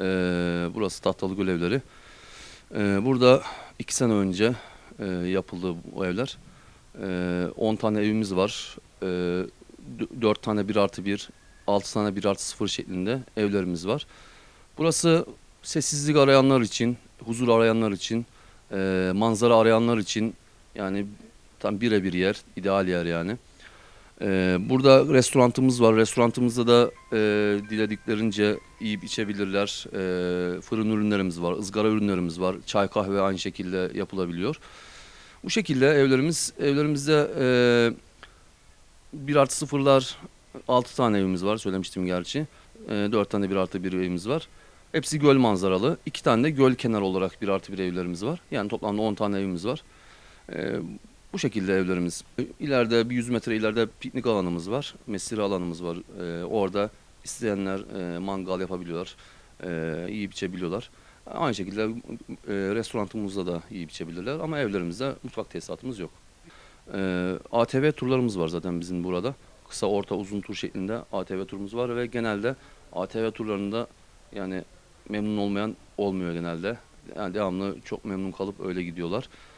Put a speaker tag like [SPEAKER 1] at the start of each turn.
[SPEAKER 1] Ee, burası Tahtalıgöl evleri. Ee, burada iki sene önce e, yapıldı bu evler. Ee, 10 tane evimiz var. Ee, d- 4 tane 1 artı 1, 6 tane 1 artı 0 şeklinde evlerimiz var. Burası sessizlik arayanlar için, huzur arayanlar için, e, manzara arayanlar için yani tam birebir yer, ideal yer yani. Ee, burada restorantımız var. Restorantımızda da e, dilediklerince yiyip içebilirler. E, fırın ürünlerimiz var, ızgara ürünlerimiz var. Çay kahve aynı şekilde yapılabiliyor. Bu şekilde evlerimiz evlerimizde e, bir artı sıfırlar 6 tane evimiz var söylemiştim gerçi. E, 4 tane bir artı bir evimiz var. Hepsi göl manzaralı. 2 tane de göl kenarı olarak bir artı bir evlerimiz var. Yani toplamda 10 tane evimiz var. E, bu şekilde evlerimiz. İleride bir 100 metre ileride piknik alanımız var. Mesire alanımız var. Ee, orada isteyenler e, mangal yapabiliyorlar. E, yiyip içebiliyorlar. Aynı şekilde e, restoranımızda da yiyip içebilirler ama evlerimizde mutfak tesisatımız yok. E, ATV turlarımız var zaten bizim burada. Kısa, orta, uzun tur şeklinde ATV turumuz var ve genelde ATV turlarında yani memnun olmayan olmuyor genelde. Yani devamlı çok memnun kalıp öyle gidiyorlar.